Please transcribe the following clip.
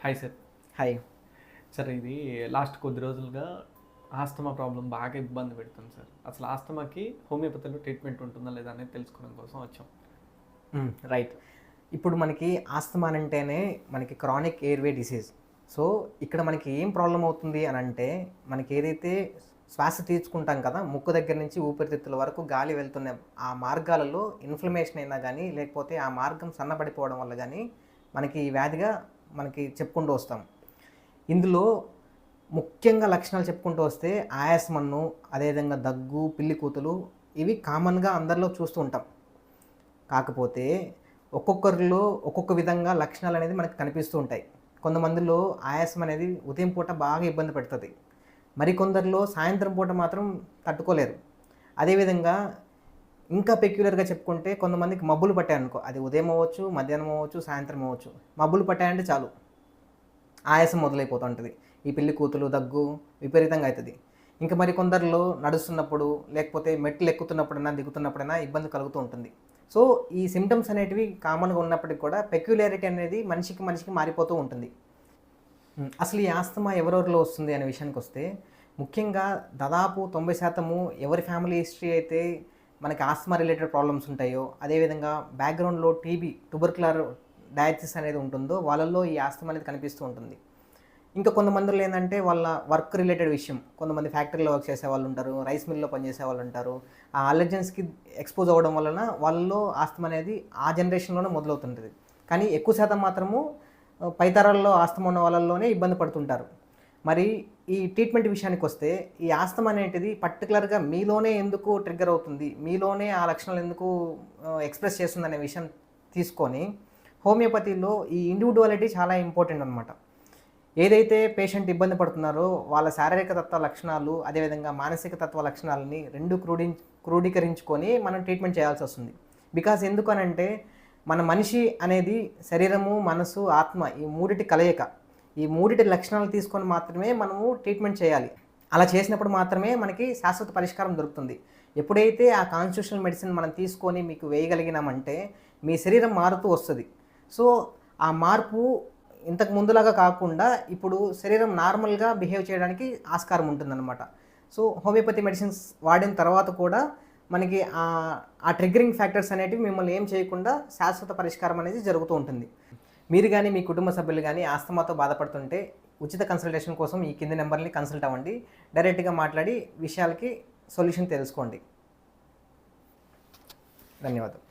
Hi sir hi sir ఇది last కొద్ది రోజులుగా ఆస్తమా ప్రాబ్లం బాగా ఇబ్బంది పెడుతుంది సార్ అసలు ఆస్తమాకి హోమియోపతిలో ట్రీట్మెంట్ ఉంటుందా లేదా అనేది తెలుసుకోవడం కోసం వచ్చాం. రైట్ ఇప్పుడు మనకి ఆస్తమా అని అంటేనే మనకి క్రానిక్ ఎయిర్వే డిసీజ్ సో ఇక్కడ మనకి ఏం ప్రాబ్లం అవుతుంది అని అంటే మనకి ఏదైతే శ్వాస తీర్చుకుంటాం కదా ముక్కు దగ్గర నుంచి ఊపిరితిత్తుల వరకు గాలి వెళ్తున్న ఆ మార్గాలలో ఇన్ఫ్లమేషన్ అయినా కానీ లేకపోతే ఆ మార్గం సన్నబడిపోవడం వల్ల కానీ మనకి ఈ వ్యాధిగా మనకి చెప్పుకుంటూ వస్తాం. ఇందులో ముఖ్యంగా లక్షణాలు చెప్పుకుంటూ వస్తే ఆయాసమన్ను అదేవిధంగా దగ్గు పిల్లి కూతులు ఇవి కామన్గా అందరిలో చూస్తూ ఉంటాం. కాకపోతే ఒక్కొక్కరిలో ఒక్కొక్క విధంగా లక్షణాలు అనేది మనకు కనిపిస్తూ ఉంటాయి. కొంతమందిలో ఆయాసం అనేది ఉదయం పూట బాగా ఇబ్బంది పెడుతుంది. మరికొందరిలో సాయంత్రం పూట మాత్రం తట్టుకోలేరు. అదేవిధంగా ఇంకా పెక్యులర్గా చెప్పుకుంటే కొంతమందికి మబ్బులు పట్టాయి అనుకో అది ఉదయం అవ్వచ్చు మధ్యాహ్నం అవ్వచ్చు సాయంత్రం అవ్వచ్చు. మబ్బులు పట్టాయంటే చాలు. ఆయాసం మొదలైపోతుంటుంది. ఈ పెళ్ళి కూతులు దగ్గు విపరీతంగా అవుతుంది ఇంకా మరి కొందరిలో నడుస్తున్నప్పుడు లేకపోతే మెట్లు ఎక్కుతున్నప్పుడైనా దిగుతున్నప్పుడైనా ఇబ్బంది కలుగుతూ ఉంటుంది. సో ఈ సిమ్టమ్స్ అనేటివి కామన్గా ఉన్నప్పటికీ కూడా పెక్యులారిటీ అనేది మనిషికి మనిషికి మారిపోతూ ఉంటుంది. అసలు ఈ ఆస్తమా ఎవరెవరిలో వస్తుంది అనే విషయానికి వస్తే ముఖ్యంగా దాదాపు తొంభై శాతము ఎవరి ఫ్యామిలీ హిస్టరీ అయితే మనకి ఆస్తమా రిలేటెడ్ ప్రాబ్లమ్స్ ఉంటాయో అదేవిధంగా బ్యాక్గ్రౌండ్లో టీబీ ట్యూబర్కులర్ డయాసిస్ అనేది ఉంటుందో వాళ్ళల్లో ఈ ఆస్తమా అనేది కనిపిస్తూ ఉంటుంది. ఇంకా కొంతమందిలో ఏంటంటే వాళ్ళ వర్క్ రిలేటెడ్ విషయం కొంతమంది ఫ్యాక్టరీలో వర్క్ చేసే వాళ్ళు ఉంటారు రైస్ మిల్లో పనిచేసే వాళ్ళు ఉంటారు. ఆ అలర్జెన్స్కి ఎక్స్పోజ్ అవ్వడం వలన వాళ్ళలో ఆస్తమా అనేది ఆ జనరేషన్లోనే మొదలవుతుంటుంది. కానీ ఎక్కువ శాతం మాత్రము పైతరాల్లో పై ఆస్తమా ఉన్న వాళ్ళల్లోనే ఇబ్బంది పడుతుంటారు. మరి ఈ ట్రీట్మెంట్ విషయానికి వస్తే ఈ ఆస్తం అనేటిది పర్టికులర్గా మీలోనే ఎందుకు ట్రిగ్గర్ అవుతుంది? మీలోనే ఆ లక్షణాలు ఎందుకు ఎక్స్ప్రెస్ చేస్తుంది అనే విషయం తీసుకొని హోమియోపతిలో ఈ ఇండివిజువాలిటీ చాలా ఇంపార్టెంట్ అనమాట ఏదైతే పేషెంట్ ఇబ్బంది పడుతున్నారో వాళ్ళ శారీరక తత్వ లక్షణాలు అదేవిధంగా మానసిక తత్వ లక్షణాలని రెండు క్రూడి క్రోడీకరించుకొని మనం ట్రీట్మెంట్ చేయాల్సి వస్తుంది. బికాస్ ఎందుకనంటే మన మనిషి అనేది శరీరము మనసు ఆత్మ ఈ మూడిటి కలయిక. ఈ మూడిటి లక్షణాలు తీసుకొని మాత్రమే మనము ట్రీట్మెంట్ చేయాలి. అలా చేసినప్పుడు మాత్రమే మనకి శాశ్వత పరిష్కారం దొరుకుతుంది. ఎప్పుడైతే ఆ కాన్స్టిట్యూషనల్ మెడిసిన్ మనం తీసుకొని మీకు వేయగలిగినామంటే మీ శరీరం మారుతూ వస్తుంది. సో ఆ మార్పు ఇంతకు ముందులాగా కాకుండా ఇప్పుడు శరీరం నార్మల్గా బిహేవ్ చేయడానికి ఆస్కారం ఉంటుందన్నమాట. సో హోమియోపతి మెడిసిన్స్ వాడిన తర్వాత కూడా మనకి ఆ ట్రిగ్గరింగ్ ఫ్యాక్టర్స్ అనేటివి మిమ్మల్ని ఏం చేయకుండా శాశ్వత పరిష్కారం అనేది జరుగుతూ ఉంటుంది. మీరు కానీ మీ కుటుంబ సభ్యులు కానీ ఆస్తమాతో బాధపడుతుంటే ఉచిత కన్సల్టేషన్ కోసం ఈ కింది నెంబర్ని కన్సల్ట్ అవ్వండి. డైరెక్ట్గా మాట్లాడి విషయాలకి సొల్యూషన్ తెలుసుకోండి. ధన్యవాదాలు